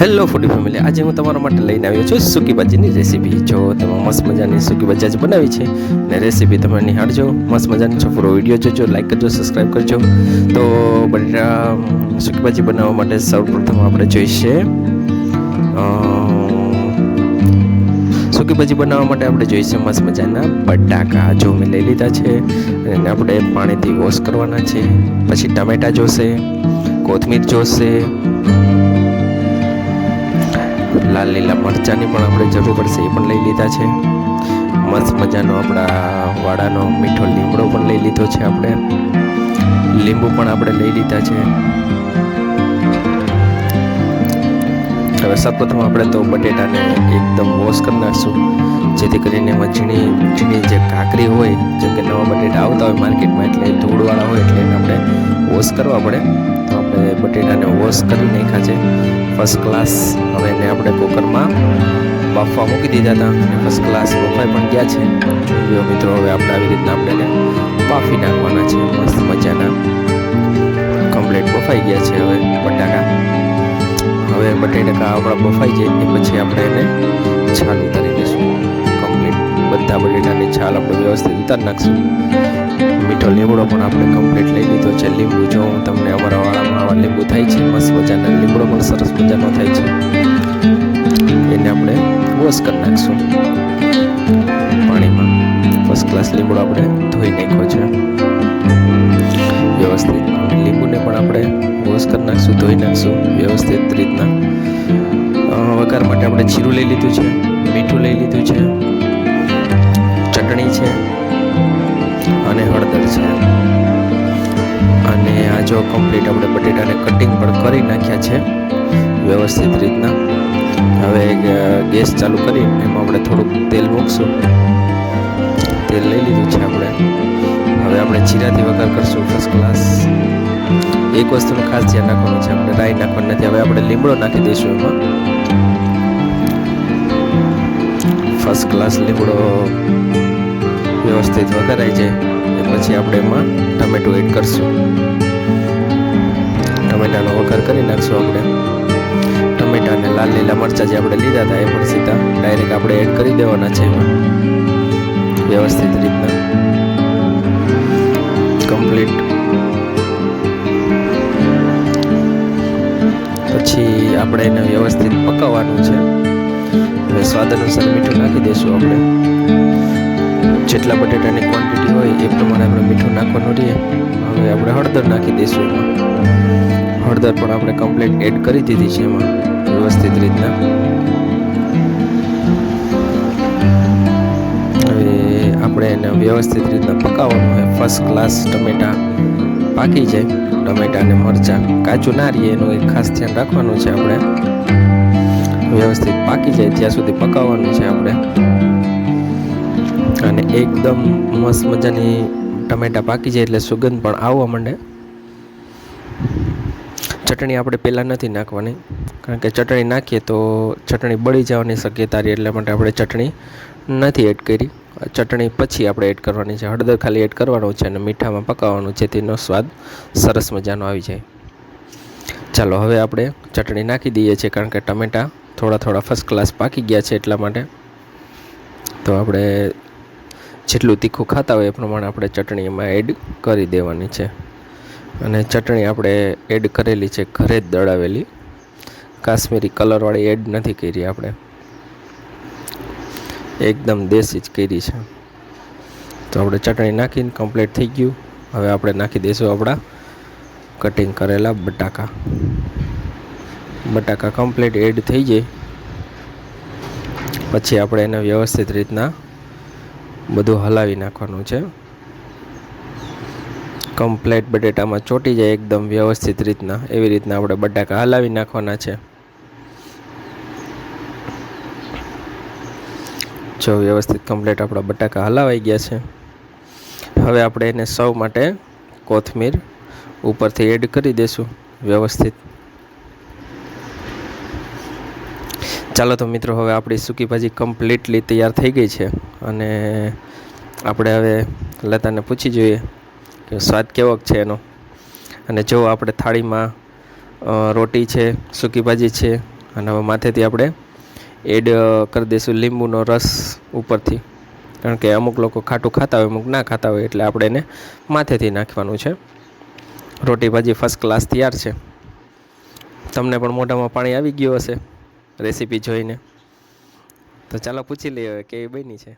Hello ફૂડી family આજે હું તમારા માટે લઈને આવ્યો છું સૂકી ભાજીની રેસીપી જો તમે મસ્ત મજાની સૂકી ભાજી જ બનાવી છે, ને રેસીપી તમે નિહાળજો, મસ્ત મજાની છો પૂરો વીડિયો જોજો લાઈક કરજો સબસ્ક્રાઈબ કરજો. તો બટેટા સૂકી ભાજી બનાવવા માટે સૌપ્રથમ આપણે જોઈશે સૂકી ભાજી બનાવવા માટે આપણે જોઈશે મસ્ત મજાના બટાકા. જો મેં લઈ લીધા છે અને આપણે પાણીથી વોશ કરવાના છે, પછી ટમેટા જોશે, કોથમીર જોશે લાલ મરચાંની પણ આપણે જરૂર પડશે, એ પણ લઈ લીધા છે. મસ્ત મજાનો આપણા વાડાનો મીઠો લીમડો પણ લઈ લીધો છે આપણે. લીંબુ પણ આપણે લઈ લીધા છે. હવે સૌપ્રથમ આપણે તો બટેટાને એકદમ વોશ કરી નાખશું, જેથી કરીને એમાં ઝીણી ઝીણી જે કાકરી હોય, જેમ કે નવા બટેટા આવતા હોય માર્કેટમાં, એટલે ધૂળવાળા હોય, એટલે એને આપણે વોશ કરવા પડે. તો આપણે બટેટાને વોશ કરી નાખ્યા છે. ફર્સ્ટ ક્લાસ હવે એને આપણે કુકરમાં બાફવા મૂકી દીધા હતા અને ફર્સ્ટ ક્લાસ બફાઈ પણ ગયા છે. જો મિત્રો, હવે આપણે આવી રીતના આપણે એને બાફી નાખવાના છે. મસ્ત મજાના. કમ્પ્લેટ બફાઈ ગયા છે હવે બટાકા. હવે બટેટા આપણા બફાઈ જાય એ પછી આપણે એને છાલ ઉતારી દઈશું. કમ્પ્લીટ બધા બટેટાની છાલ આપણે વ્યવસ્થિત ઉતારી નાખશું. મીઠો લીમડો પણ આપણે કમ્પ્લીટ લઈ લીધો છે. લીંબુ જો હું તમને અમારા વાળામાં લીંબુ થાય છે, મસ્ત મજાના લીમડો પણ સરસ મજાનો થાય છે. એને આપણે વોશ કરી નાખશું પાણીમાં. ફર્સ્ટ ક્લાસ લીમડો આપણે ધોઈ નાખ્યો છે. વ્યવસ્થિત લીંબુને પણ આપણે વોશ કરી નાખશું, ધોઈ નાખશું વ્યવસ્થિત રીતના. વઘાર માટે આપણે જીરું લઈ લીધું છે, મીઠું લઈ લીધું છે. ચટણી છે. અને હળદર છે. અને આ જો કમ્પ્લીટ આપણે બટેટાને કટિંગ પણ કરી નાખ્યા છે, વ્યવસ્થિત રીતના. હવે ગેસ ચાલુ કરી, એમાં આપણે થોડુંક તેલ મૂકશું. તેલ લઈ લીધું છે આપણે. હવે આપણે જીરાથી વઘાર કરશું ફર્સ્ટ ક્લાસ એક વસ્તુનું ખાસ ધ્યાન રાખવાનું છે, આપણે રાઈ નાખવાનું નથી. હવે આપણે લીમડો નાખી દઈશું એમાં. ફર્સ્ટ ક્લાસ લીમડો વ્યવસ્થિત વઘારાઈ જાય. પછી આપણે એમાં ટમેટું એડ કરશું. ટમેટાનો વઘાર કરી નાખશું આપણે. ટમેટા અને લાલ લીલા મરચાં જે આપણે લીધા હતા એ પણ સીધા ડાયરેક્ટ આપણે એડ કરી દેવાના છે એમાં. વ્યવસ્થિત રીતના. કમ્પ્લીટ પછી આપણે એને વ્યવસ્થિત પકાવવાનું છે. સ્વાદ અનુસાર મીઠું નાખી દઈશું આપણે. જેટલા બટેટાની ક્વોન્ટિટી હોય એ પ્રમાણે આપણે મીઠું નાખવાનું રહીએ. હવે આપણે હળદર નાખી દઈશું એમાં. હળદર પણ આપણે કમ્પ્લીટ એડ કરી દીધી છે એમાં, વ્યવસ્થિત રીતના. હવે આપણે એને વ્યવસ્થિત રીતના પકાવવાનું હોય. ફર્સ્ટ ક્લાસ ટમેટા પાકી જાય. ટમેટા અને મરચાં કાચું ના રહીએ, એનું એક ખાસ ધ્યાન રાખવાનું છે આપણે. વ્યવસ્થિત પાકી જાય ત્યાં સુધી પકાવવાનું છે આપણે. અને એકદમ મસ્ત મજાની ટમેટા પાકી જાય એટલે સુગંધ પણ આવવા માંડે. ચટણી આપણે પહેલાં નથી નાખવાની, કારણ કે ચટણી નાખીએ તો ચટણી બળી જવાની શક્યતા રહી એટલા માટે આપણે ચટણી નથી એડ કરી. ચટણી પછી આપણે એડ કરવાની છે. હળદર ખાલી એડ કરવાનું છે અને મીઠામાં પકાવવાનું છે તેનો સ્વાદ સરસ મજાનો આવી જાય. ચાલો, હવે આપણે ચટણી નાખી દઈએ છીએ, કારણ કે ટમેટા થોડા થોડા ફર્સ્ટ ક્લાસ પાકી ગયા છે એટલા માટે. તો આપણે જેટલું તીખું ખાતા હોય એ પ્રમાણે આપણે ચટણી એમાં એડ કરી દેવાની છે. અને ચટણી આપણે એડ કરેલી છે, ઘરે જ દળાવેલી. કાશ્મીરી કલરવાળી એડ નથી કરી આપણે. એકદમ દેશી જ કરી છે. તો આપણે ચટણી નાખીને કમ્પ્લીટ થઈ ગયું. હવે આપણે નાખી દઈશું આપણા કટિંગ કરેલા બટાકા. બટાકા કમ્પ્લીટ એડ થઈ જાય. પછી આપણે એને વ્યવસ્થિત રીતના બધું હલાવી નાખવાનું છે. કમ્પ્લેટ બટેટામાં ચોટી જાય એકદમ વ્યવસ્થિત રીતના. એવી રીતના આપણે બટાકા હલાવી નાખવાના છે. જો વ્યવસ્થિત કમ્પ્લેટ આપણા બટાકા હલાવાઈ ગયા છે. હવે આપણે એને સૌ માટે કોથમીર ઉપરથી એડ કરી દઈશું વ્યવસ્થિત ચાલો તો મિત્રો, હવે આપણી સૂકી ભાજી કમ્પ્લીટલી તૈયાર થઈ ગઈ છે અને આપણે હવે લતાને પૂછી જોઈએ કે સ્વાદ કેવો છે એનો. અને જો આપણે થાળીમાં રોટી છે, સૂકી ભાજી છે, અને હવે માથેથી આપણે એડ કરી દઈશું લીંબુનો રસ ઉપરથી. કારણ કે અમુક લોકો ખાટું ખાતા હોય, અમુક ના ખાતા હોય, એટલે આપણે એને માથેથી નાખવાનું છે. રોટી ભાજી ફર્સ્ટ ક્લાસ તૈયાર છે. તમને પણ મોઢામાં પાણી આવી ગયું હશે. રેસીપી જોઈને. તો ચાલો પૂછી લઈએ હવે કેવી બની છે.